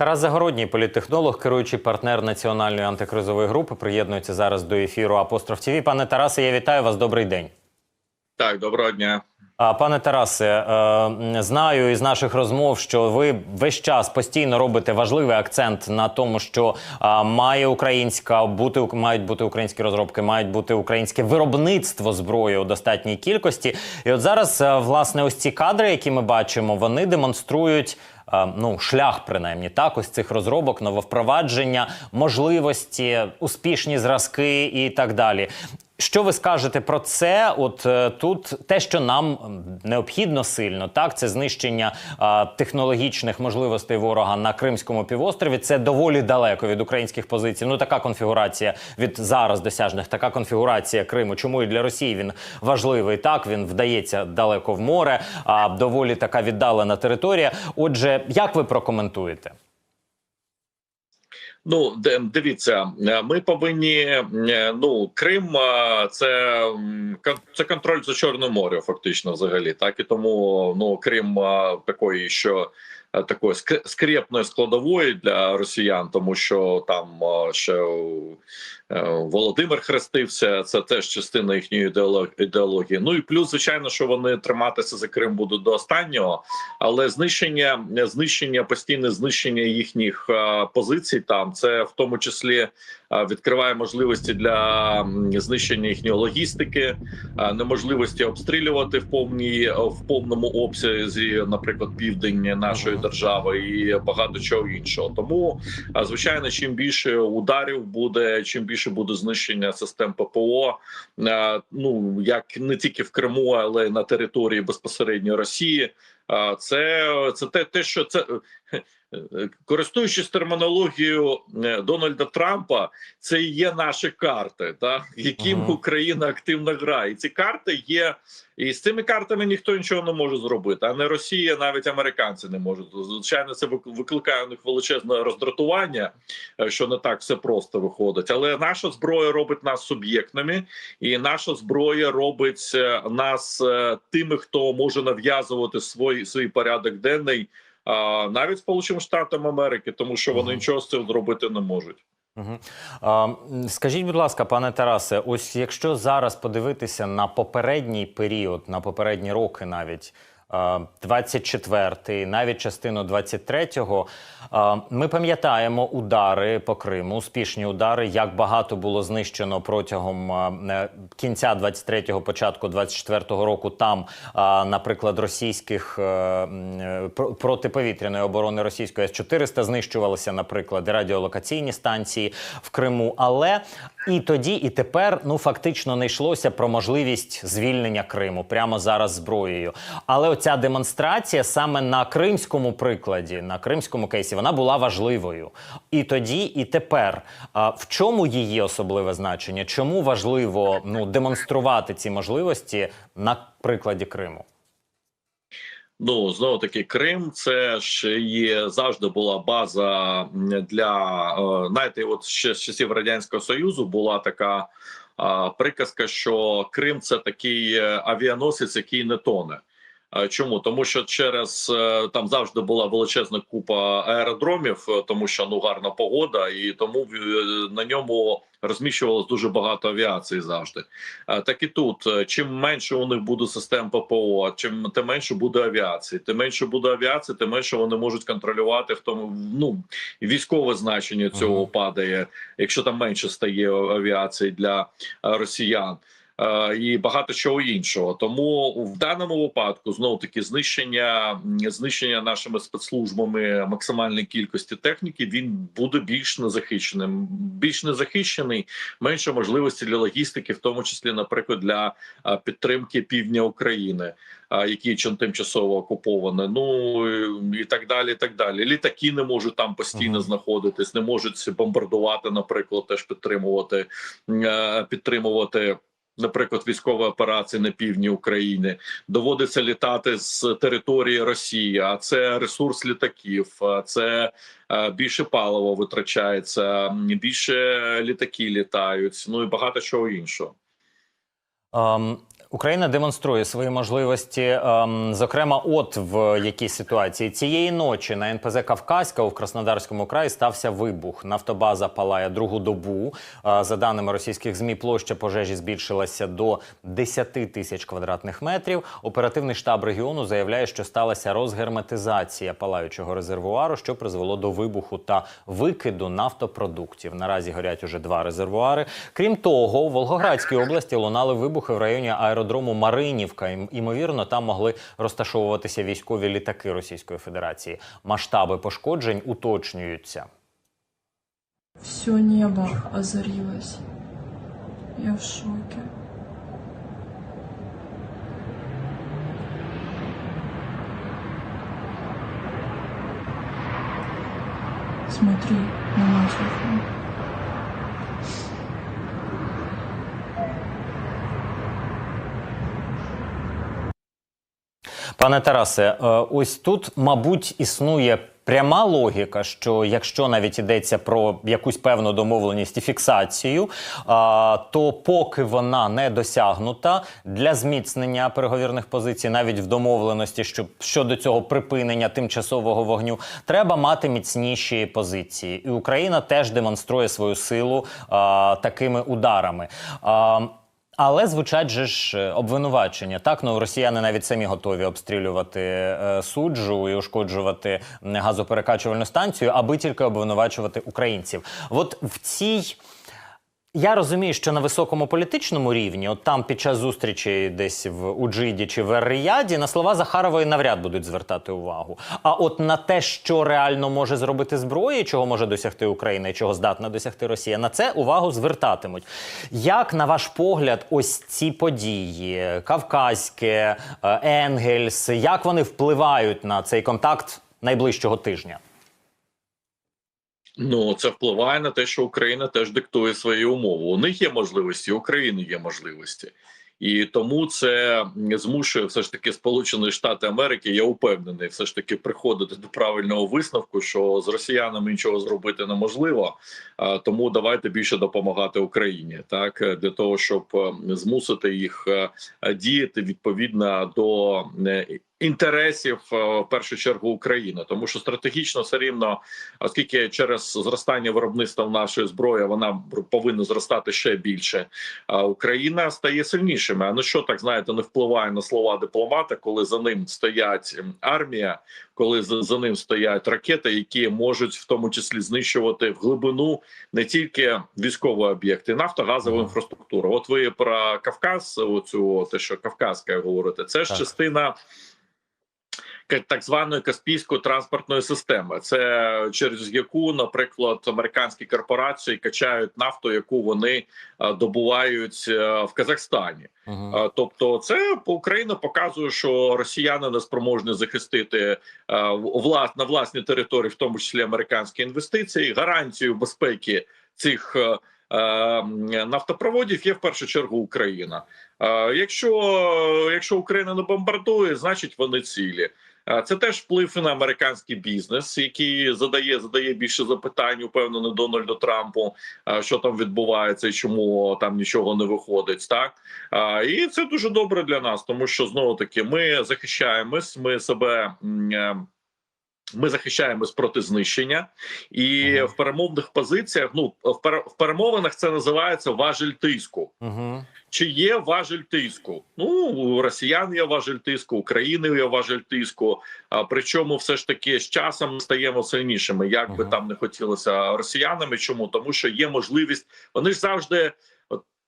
Тарас Загородній, політтехнолог, керуючий партнер національної антикризової групи, приєднується зараз до ефіру Апостроф ТВ. Пане Тарасе, я вітаю вас. Добрий день. Так, доброго дня. Пане Тарасе, е, знаю із наших розмов, що ви весь час постійно робите важливий акцент на тому, що має українська бути мають бути українські розробки, мають бути українське виробництво зброї у достатній кількості. І от зараз, е, власне, ось ці кадри, які ми бачимо, вони демонструють. Е, Ну, шлях, принаймні, так, ось цих розробок, нововпровадження, можливості, успішні зразки і так далі. Що ви скажете про це? От е, тут те, що нам необхідно сильно, так це знищення а, технологічних можливостей ворога на Кримському півострові. Це доволі далеко від українських позицій. Ну така конфігурація від зараз досяжних, така конфігурація Криму. Чому і для Росії він важливий? Так він вдається далеко в море, а доволі така віддалена територія. Отже, як ви прокоментуєте? Ну, дивіться, е, ми повинні. е, Ну, Крим е, це, це контроль за Чорним морем, фактично, взагалі. Так і тому ну Крим такої, що такої ск- скрепної складової для росіян, тому що там ще Володимир хрестився. Це теж частина їхньої ідеології. Ну і плюс, звичайно, що вони триматися за Крим будуть до останнього, але знищення, знищення, постійне знищення їхніх е, позицій там, це в тому числі е, відкриває можливості для знищення їхньої логістики, е, неможливості обстрілювати в повній в повному обсязі, наприклад, південь нашої держави і багато чого іншого. Тому звичайно, чим більше ударів буде, чим більше буде знищення систем ППО, е, ну як не тільки в Криму, але й на території безпосередньо Росії. Це, це те, те, що це користуючись термінологією е, Дональда Трампа, це і є наші карти, та яким Мгм. Україна активно грає. І ці карти є, і з цими картами ніхто нічого не може зробити. А не Росія, навіть американці не можуть. Звичайно, це вик- викликає у них величезне роздратування, е, що не так все просто виходить. Але наша зброя робить нас суб'єктними, і наша зброя робить е, нас е, тими, хто може нав'язувати свій, свій порядок денний. Навіть Сполученим Штатам Америки, тому що вони нічого з цим зробити не можуть. Угу. А, скажіть, будь ласка, пане Тарасе, ось якщо зараз подивитися на попередній період, на попередні роки навіть. 24-й, навіть частину 23-го, ми пам'ятаємо удари по Криму, успішні удари, як багато було знищено протягом кінця 23-го, початку 24-го року. Там, наприклад, російських е, е, про- протиповітряної оборони російської С-400 знищувалися, наприклад, радіолокаційні станції в Криму. Але і тоді, і тепер ну фактично не йшлося про можливість звільнення Криму прямо зараз зброєю. Але оця демонстрація саме на кримському прикладі, на кримському кейсі, вона була важливою. І тоді, і тепер. А в чому її особливе значення? Чому важливо ну демонструвати ці можливості на прикладі Криму? Ну знову таки, Крим це ж є завжди була база для е, знаєте, от ще з часів радянського союзу була така приказка, що Крим це такий е, авіаносець, який не тоне. Е, Чому тому, що через е, там завжди була величезна купа аеродромів, е, тому що ну гарна погода, і тому на ньому розміщувалось дуже багато авіації завжди. Так і тут чим менше у них буде систем ППО, чим тим менше буде авіації. Тим менше буде авіації, тим менше вони можуть контролювати в тому. Ну військове значення цього падає, якщо там менше стає авіації для росіян. Е, І багато чого іншого, тому в даному випадку знову таки знищення знищення нашими спецслужбами максимальної кількості техніки він буде більш незахищеним. Більш незахищений, менше можливості для логістики, в тому числі, наприклад, для підтримки півдня України, які чим тимчасово окуповані. Ну і- так далі. і так далі. Літаки не можуть там постійно Мгм. знаходитись, не можуть бомбардувати, наприклад, теж підтримувати е, підтримувати. Наприклад, військової операції на півдні України доводиться літати з території Росії, а це ресурс літаків, це е, більше палива витрачається, більше літаки літають. Ну і багато чого іншого. Ем, Україна демонструє свої можливості, ем, зокрема, от в якій ситуації цієї ночі на НПЗ Кавказька у Краснодарському краї стався вибух. Нафтобаза палає другу добу. Е, за даними російських змі, площа пожежі збільшилася до 10 тисяч квадратних метрів. Оперативний штаб регіону заявляє, що сталася розгерметизація палаючого резервуару, що призвело до вибуху та викиду нафтопродуктів. Наразі горять уже два резервуари. Крім того, у Волгоградській області лунали вибухи в районі аеродрому Маринівка. Імовірно, там могли розташовуватися військові літаки Російської Федерації. Масштаби пошкоджень уточнюються. Все небо озарилось. Я в шоке. Смотри на мой телефон. Пане Тарасе, е, ось тут, мабуть, існує пряма логіка, що якщо навіть йдеться про якусь певну домовленість і фіксацію, то поки вона не досягнута для зміцнення переговірних позицій, навіть в домовленості, що щодо цього припинення тимчасового вогню, треба мати міцніші позиції. І Україна теж демонструє свою силу такими ударами. Але звучать же ж е, обвинувачення. Так, ну росіяни навіть самі готові обстрілювати е, суджу і ушкоджувати газоперекачувальну станцію, аби тільки обвинувачувати українців. От в цій. Я розумію, що на високому політичному рівні, от там під час зустрічі десь в Уджиді чи в Ер-Рияді, на слова Захарової навряд будуть звертати увагу. А от на те, що реально може зробити зброя, чого може досягти Україна і чого здатна досягти Росія, на це увагу звертатимуть. Як на ваш погляд, ось ці події, Кавказьке, е, Енгельс, як вони впливають на цей контакт найближчого тижня? Ну це впливає на те, що Україна теж диктує свої умови. У них є можливості, у України є можливості, і тому це змушує все ж таки Сполучені Штати Америки. Я упевнений, все ж таки приходити до правильного висновку, що з росіянами нічого зробити неможливо. Тому давайте більше допомагати Україні, так для того, щоб е, змусити їх е, діяти відповідно до е, інтересів е, в першу чергу України, тому що стратегічно все рівно, оскільки через зростання виробництва нашої зброї вона повинна зростати ще більше. А Україна стає сильнішими. А ну що так знаєте, не впливає на слова дипломата, коли за ним стоять армія, коли за, ним стоять ракети, які можуть в тому числі знищувати в глибину не тільки військові об'єкти, нафтогазову інфраструктуру. От ви про Кавказ, оцю те, що Кавказька говорите, це ж Так. частина так званої каспійської транспортної системи. Це через яку, наприклад, американські корпорації качають нафту, яку вони а, добувають е, в Казахстані. Угу. Тобто, це по- Україна показує, що росіяни не спроможні захистити влас, на власній території, в тому числі американські інвестиції, гарантію безпеки цих. е, е, Нафтопроводів є в першу чергу Україна. Е, Якщо якщо Україна не бомбардує, значить вони цілі. Це теж вплив на американський бізнес, який задає задає більше запитань, упевнено Дональду Трампу, що там відбувається і чому там нічого не виходить. Так і це дуже добре для нас, тому що знову таки ми захищаємось, ми себе. е, Ми захищаємось проти знищення, і Ага. в перемовних позиціях, ну в пере- в перемовинах це називається важель тиску. Угу. Чи є важель тиску? Ну у росіян є важель тиску, у України є важель тиску. А причому все ж таки з часом стаємо сильнішими, як би там не хотілося росіянами. Чому тому, що є можливість, вони ж завжди.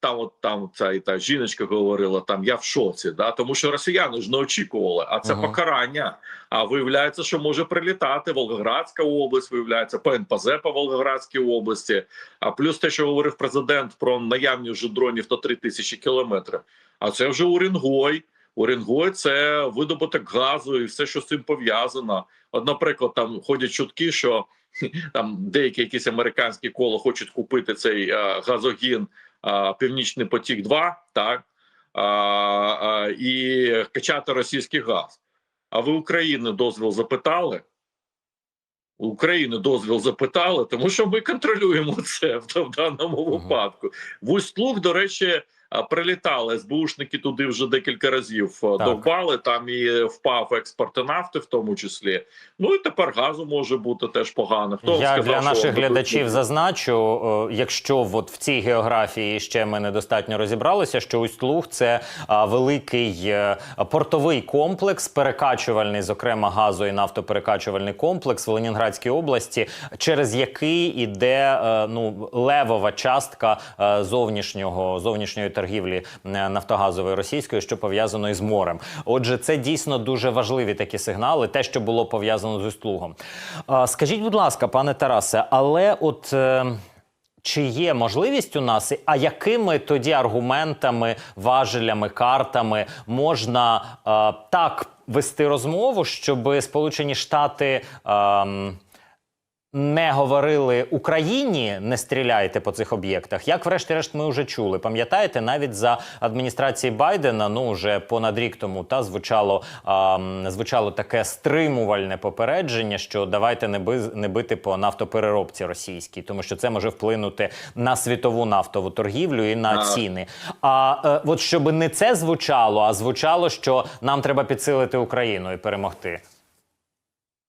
Там, от там ця і та жіночка говорила, там я в шоці, да тому що росіяни ж не очікували, а це Ага. покарання. А виявляється, що може прилітати Волгоградська область, виявляється ПНПЗ по Волгоградській області. А плюс те, що говорив президент про наявність вже дронів до 3 тисячі кілометрів. А це вже Урінгой. Урінгой це видобуток газу і все, що з цим пов'язано. От, наприклад, там ходять чутки, що там деякі якісь американські коло хочуть купити цей е, газогін Північний потік 2 так а, а, і качати російський газ. А ви України дозвіл запитали? України дозвіл запитали, тому що ми контролюємо це в, в даному випадку. Вусть-Луг, до речі, прилітали СБУшники туди вже декілька разів а, Так. довбали. Там і впав експорт нафти, в тому числі. Ну і тепер газу може бути теж погано. Хто Я сказав, для наших глядачів зазначу, е, якщо от в цій географії ще ми недостатньо розібралися, що Усть-Луг – це великий е, портовий комплекс, перекачувальний, зокрема газо і нафтоперекачувальний комплекс в Ленінградській області, через який іде е, ну левова частка е, зовнішнього зовнішньої торгівлі е, нафтогазової російської, що пов'язано із морем. Отже, це дійсно дуже важливі такі сигнали, те, що було пов'язано з Усть-Лугом. Скажіть, будь ласка, пане Тарасе, але от. е, Чи є можливість у нас, а якими тоді аргументами, важелями, картами можна е, так вести розмову, щоб Сполучені Штати ем, не говорили Україні, не стріляйте по цих об'єктах. Як, врешті-решт, ми вже чули. Пам'ятаєте, навіть за адміністрації Байдена, ну вже понад рік тому, та звучало ем, звучало таке стримувальне попередження, що давайте не би не бити по нафтопереробці російській, тому що це може вплинути на світову нафтову торгівлю і на А. ціни. А е, от щоб не це звучало, а звучало, що нам треба підсилити Україну і перемогти.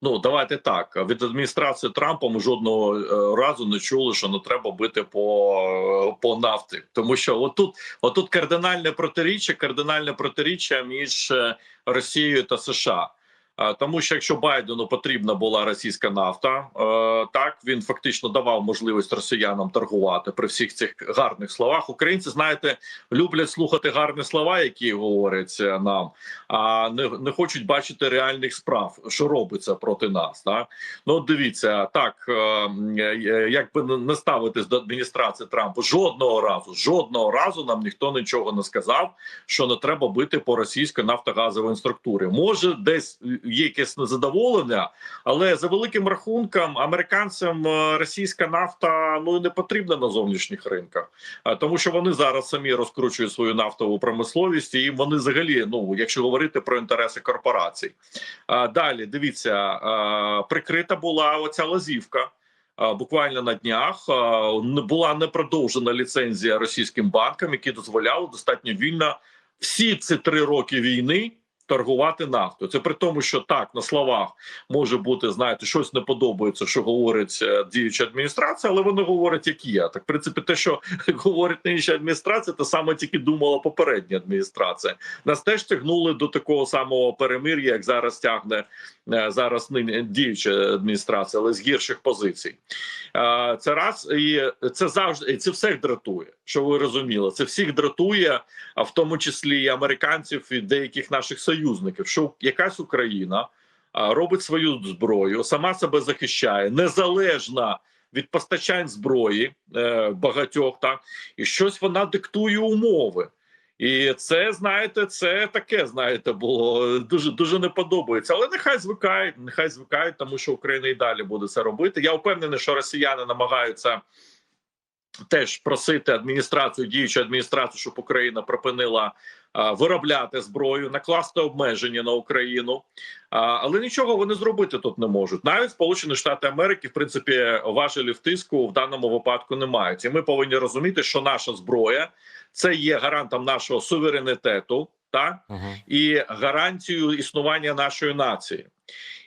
Ну давайте так. Від адміністрації Трампа ми жодного е, разу не чули, що не треба бити по, по нафти, тому що отут, отут кардинальне протиріччя, кардинальне протиріччя між е, Росією та США. Е, Тому що якщо Байдену потрібна була російська нафта, е, так він фактично давав можливість росіянам торгувати при всіх цих гарних словах. Українці знаєте, люблять слухати гарні слова, які говорять е, нам, а не, не хочуть бачити реальних справ, що робиться проти нас. Так? Ну дивіться, так е, як би не- ставитись до адміністрації Трампа, жодного разу, жодного разу нам ніхто нічого не сказав, що не треба бити по російській нафтогазовій структурі. Може, десь є якесь незадоволення, але за великим рахунком американцям е, російська нафта ну не потрібна на зовнішніх ринках, тому що вони зараз самі розкручують свою нафтову промисловість, і вони взагалі, ну якщо говорити про інтереси корпорацій. Далі дивіться, прикрита була оця лазівка. Буквально на днях була не продовжена ліцензія російським банкам, які дозволяли достатньо вільно всі ці три роки війни торгувати нафтою. Це при тому, що так на словах може бути, знаєте, щось не подобається, що говорить е, діюча адміністрація, але вони говорять, як є. Так, в принципі, те, що говорить нинішня адміністрація, те саме тільки думала попередня адміністрація. Нас теж тягнули до такого самого перемир'я, як зараз тягне е, зараз нині діюча адміністрація, але з гірших позицій. Е, Це раз і це завжди і це всіх дратує. Що ви розуміли? Це всіх дратує, а в тому числі і американців і деяких наших союзників, що якась Україна робить свою зброю, сама себе захищає, незалежна від постачань зброї е, багатьох, так і щось вона диктує умови. І це знаєте, це таке знаєте, було дуже дуже не подобається. Але нехай звикають, нехай звикають, тому що Україна і далі буде це робити. Я впевнений, що росіяни намагаються теж просити адміністрацію, діючу адміністрацію, щоб Україна припинила а, виробляти зброю, накласти обмеження на Україну. А, але нічого вони зробити тут не можуть. Навіть Сполучені Штати Америки, в принципі, важелів тиску в даному випадку не мають. І ми повинні розуміти, що наша зброя це є гарантом нашого суверенітету, так Угу. і гарантію існування нашої нації.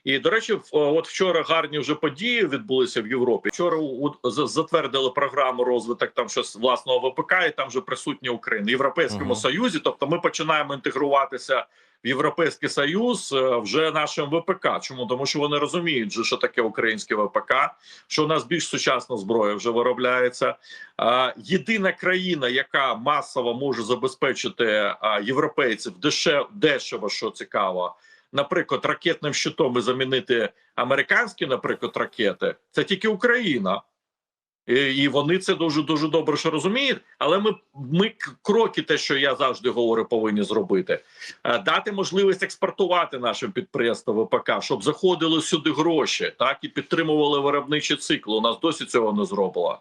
І до речі, от вчора гарні вже події відбулися в Європі. Вчора затвердили програму розвиток там щось власного ВПК, і там вже присутня Україна в Європейському Мгм. Союзі. Тобто, ми починаємо інтегруватися в Європейський Союз е, вже нашим ВПК. Чому тому, що вони розуміють, що таке українське ВПК, що у нас більш сучасна зброя вже виробляється. Єдина країна, яка масово може забезпечити європейців дешев, дешево, що цікаво, наприклад, ракетним щитом і замінити американські, наприклад, ракети, це тільки Україна. І, вони це дуже дуже добре що розуміють. Але ми, ми кроки, те, що я завжди говорю, повинні зробити. Е, Дати можливість експортувати нашим підприємствам ВПК, щоб заходили сюди гроші, так і підтримували виробничий цикл. У нас досі цього не зробила.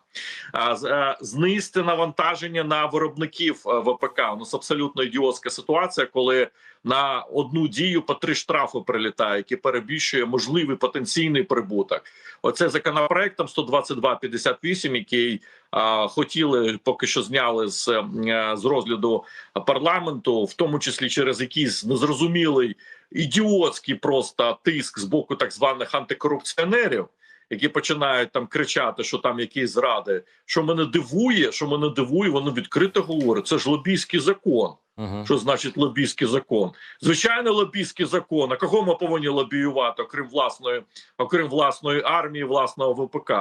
А е, знизити навантаження на виробників е, ВПК. У нас абсолютно ідіотська ситуація, коли на одну дію по три штрафи прилітає, які перебільшує можливий потенційний прибуток. Оце законопроектом 122.58, який а, хотіли поки що зняли з, е, з розгляду парламенту, в тому числі через якийсь незрозумілий ідіотський просто тиск з боку так званих антикорупціонерів, які починають там кричати, що там якісь зради. Що мене дивує, що мене дивує, вони відкрито говорять. Це ж лобійський закон. Угу. Що значить лобійський закон? Звичайно, лобійський закон. А кого ми повинні лобіювати, окрім власної, окрім власної армії, власного ВПК?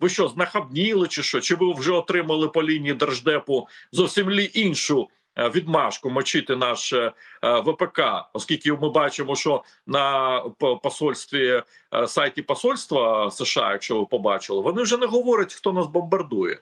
Ви що, знахабніли чи що? Чи ви вже отримали по лінії держдепу зовсім лі іншу е, відмашку мочити наш е, е, ВПК? Оскільки ми бачимо, що на посольстві сайті посольства США, якщо ви побачили, вони вже не говорять, хто нас бомбардує.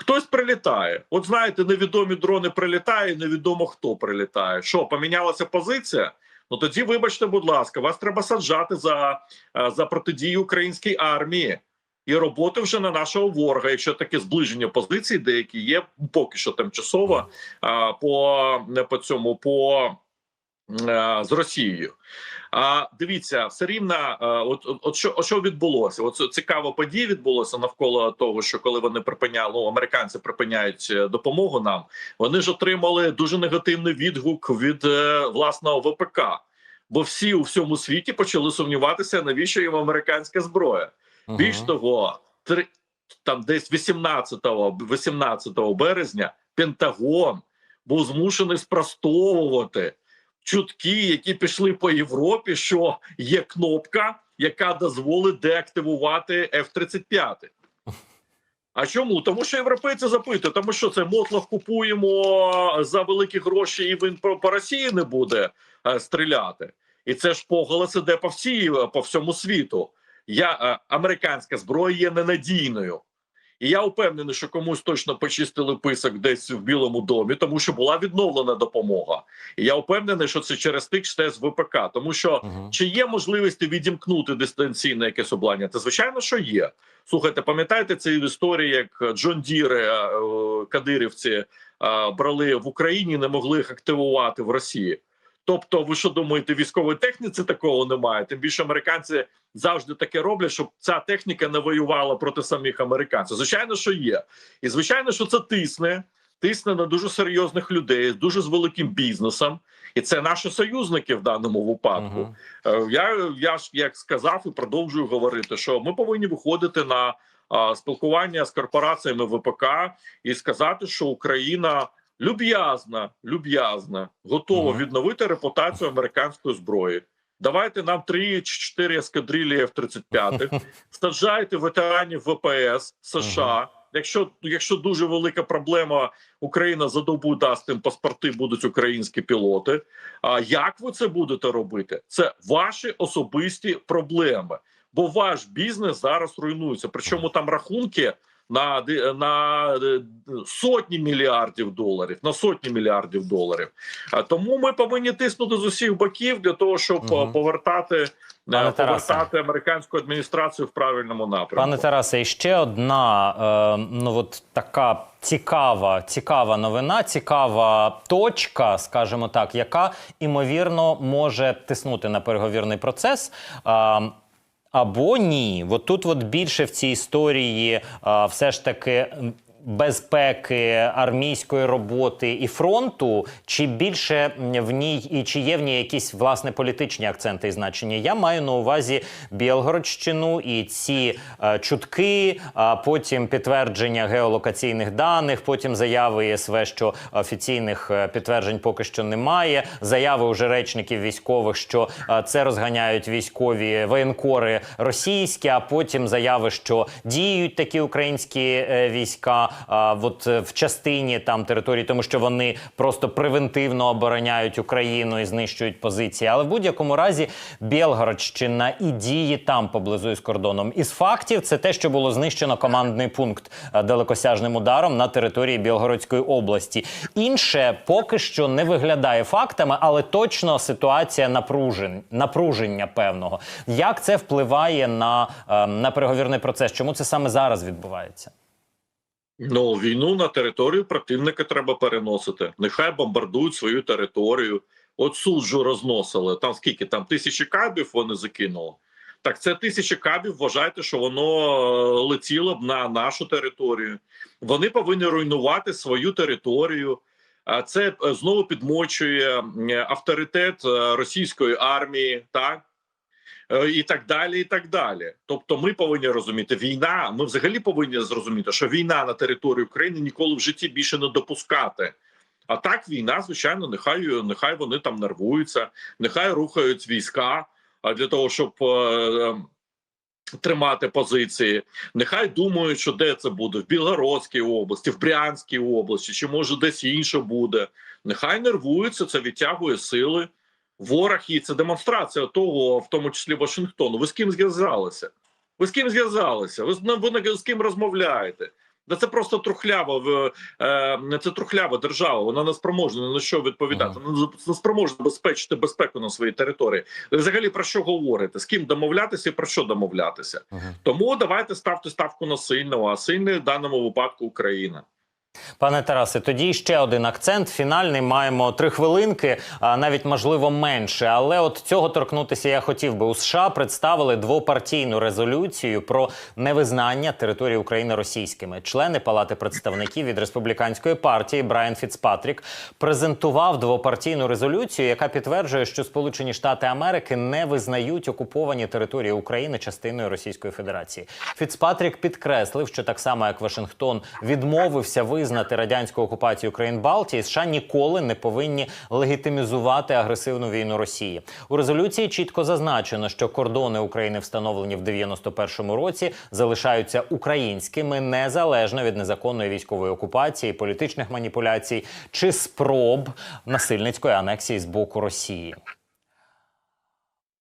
Хтось прилітає. От знаєте, невідомі дрони прилітають, невідомо хто прилітає. Що помінялася позиція? Ну тоді, вибачте, будь ласка, вас треба саджати за, е, за протидію українській армії і роботи вже на нашого ворога, якщо таке зближення позицій, деякі є поки що тимчасово а, по, по цьому по е, з Росією. А дивіться, все рівно, е, от, от, от що от що відбулося? От цікава подія відбулося навколо того, що коли вони припиняли, ну, американці припиняють е, допомогу нам, вони ж отримали дуже негативний відгук від е, власного ВПК. Бо всі у всьому світі почали сумніватися, навіщо їм американська зброя. Більш того, три там десь 18, 18 березня Пентагон був змушений спростовувати чутки, які пішли по Європі, що є кнопка, яка дозволить деактивувати F-35. А чому? Тому що європейці запитують, тому що це мотлох купуємо за великі гроші, і він по, Росії не буде стріляти. І це ж поголос іде по всій по всьому світу. Я американська зброя є ненадійною. І я впевнений, що комусь точно почистили писок десь в Білому домі, тому що була відновлена допомога. І я впевнений, що це через тих з ВПК, тому що Мгм. чи є можливості відімкнути дистанційне якесь обладнання? Це звичайно, що є. Слухайте, пам'ятаєте цю історію, як Джон Діри е, кадирівці е, брали в Україні, не могли їх активувати в Росії. Тобто, ви що думаєте, військової техніці такого немає? Тим більше американці завжди таке роблять, щоб ця техніка не воювала проти самих американців. Звичайно, що є, і звичайно, що це тисне, тисне на дуже серйозних людей, дуже з великим бізнесом, і це наші союзники в даному випадку. Е, Я, я ж як сказав і продовжую говорити, що ми повинні виходити на а, спілкування з корпораціями ВПК і сказати, що Україна люб'язна, люб'язна, готова відновити репутацію американської зброї. Давайте нам 3 чи 4 ескадрилі F-35, саджайте ветеранів ВПС США. Якщо, якщо дуже велика проблема, Україна за добу дасть їм паспорти, будуть українські пілоти. А як ви це будете робити? Це ваші особисті проблеми, бо ваш бізнес зараз руйнується. Причому там рахунки на, на е, сотні мільярдів доларів, на сотні мільярдів доларів. А тому ми повинні тиснути з усіх боків для того, щоб е, повертати, е, Пане повертати американську адміністрацію в правильному напрямку. Пане Тарасе, і ще одна е, ну от така цікава, цікава новина, цікава точка, скажімо так, яка імовірно може тиснути на переговірний процес. Е, або ні, от тут от більше в цій історії все ж таки безпеки, армійської роботи і фронту, чи більше в ній і чи є в ній якісь власне політичні акценти і значення? Я маю на увазі Білгородщину і ці е, чутки, а потім підтвердження геолокаційних даних, потім заяви ЄСВ, що офіційних е, підтверджень поки що немає. Заяви уже речників військових, що е, це розганяють військові воєнкори російські, а потім заяви, що діють такі українські е, війська а, от е, в частині там території, тому що вони просто превентивно обороняють Україну і знищують позиції. Але в будь-якому разі Білгородщина і дії там поблизу із кордоном. Із фактів це те, що було знищено командний пункт е, далекосяжним ударом на території Білгородської області. Інше поки що не виглядає фактами, але точно ситуація напружень, напруження певного. Як це впливає на, е, на переговірний процес? Чому це саме зараз відбувається? Ну, війну на територію противника треба переносити. Нехай бомбардують свою територію. от суджу розносили. Там скільки там тисячі кабів вони закинули. Так, це тисячі кабів. Вважайте, що воно е, летіло б на нашу територію. Вони повинні руйнувати свою територію. А це е, знову підмочує авторитет е, російської армії, так і так далі. І так далі. Тобто, ми повинні розуміти, війна. Ми взагалі повинні зрозуміти, що війна на території України ніколи в житті більше не допускати. А так війна, звичайно, нехай нехай вони там нервуються, нехай рухають війська для того, щоб е, е, тримати позиції. Нехай думають, що де це буде в Білгородській області, в Брянській області, чи може десь інше буде. Нехай нервуються, це відтягує сили. Ворог і це демонстрація того, в тому числі Вашингтону. Ви з ким зв'язалися? Ви з ким зв'язалися? Ви з ви з ким розмовляєте? Да це просто трухлява в е, це трухлява держава. Вона не спроможна на що відповідати. Вона не спроможна забезпечити безпеку на своїй території. Взагалі про що говорите? З ким домовлятися і про що домовлятися? Тому давайте ставте ставку на сильного, а сильний в даному випадку Україна. Пане Тарасе, тоді ще один акцент. Фінальний маємо три хвилинки, а навіть можливо менше. Але от цього торкнутися я хотів би. У США представили двопартійну резолюцію про невизнання території України російськими. Члени Палати представників від республіканської партії Брайан Фіцпатрік презентував двопартійну резолюцію, яка підтверджує, що Сполучені Штати Америки не визнають окуповані території України частиною Російської Федерації. Фіцпатрік підкреслив, що так само як Вашингтон відмовився визнати радянську окупацію країн Балтії, США ніколи не повинні легітимізувати агресивну війну Росії. У резолюції чітко зазначено, що кордони України, встановлені в 91-му році, залишаються українськими незалежно від незаконної військової окупації, політичних маніпуляцій чи спроб насильницької анексії з боку Росії.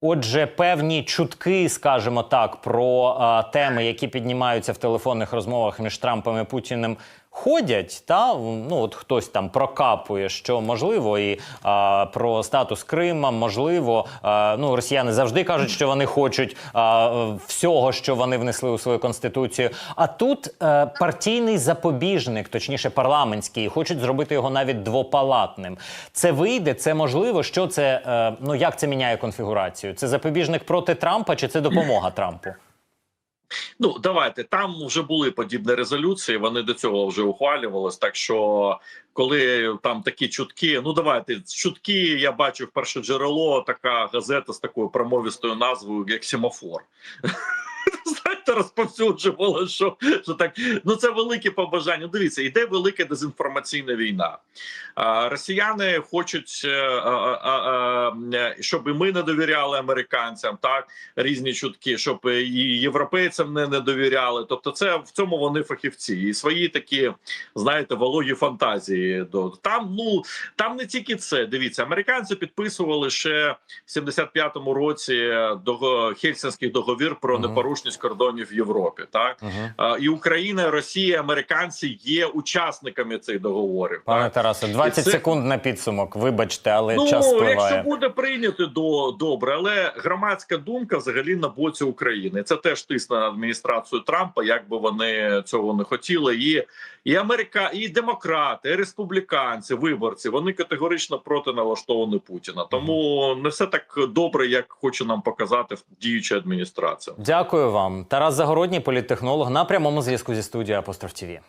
Отже, певні чутки, скажімо так, про а, теми, які піднімаються в телефонних розмовах між Трампом і Путіним, ходять. Та ну от хтось там прокапує, що можливо, і а, про статус Крима, можливо, а, ну росіяни завжди кажуть, що вони хочуть а, всього, що вони внесли у свою конституцію. А тут е, партійний запобіжник, точніше парламентський, хочуть зробити його навіть двопалатним. Це вийде, це можливо. Що це е, ну як це міняє конфігурацію? Це запобіжник проти Трампа чи це допомога Трампу? Ну давайте там вже були подібні резолюції. Вони до цього вже ухвалювались. Так що, коли там такі чутки, ну давайте чутки. Я бачив перше джерело, така газета з такою промовістою назвою як Семафор. Знаєте, розповсюджувало, що, що так. Ну це велике побажання. Дивіться, йде велика дезінформаційна війна. А, росіяни хочуть, е, а, а, а, щоб і ми не довіряли американцям, так різні чутки, щоб і європейцям не, не довіряли. Тобто, це в цьому вони фахівці, і свої такі, знаєте, вологі фантазії. До там, ну там не тільки це. Дивіться, американці підписували ще в 75-му році дого Хельсинський договір про непорушність кордонів в Європі. Так Угу. А, і Україна, Росія, американці є учасниками цих договорів. Пане так? Тарасе, 20 це- секунд на підсумок. Вибачте, але Ну, час якщо буде прийнято, до добре, але громадська думка взагалі на боці України. Це теж тисне на адміністрацію Трампа, як би вони цього не хотіли. І, і Америка, і демократи, і республіканці, виборці вони категорично проти налаштовані Путіна. Тому не все так добре, як хоче нам показати діюча адміністрація. Дякую вам. Тарас Загородній, політтехнолог, на прямому зв'язку зі студією Апостроф ТІВІ.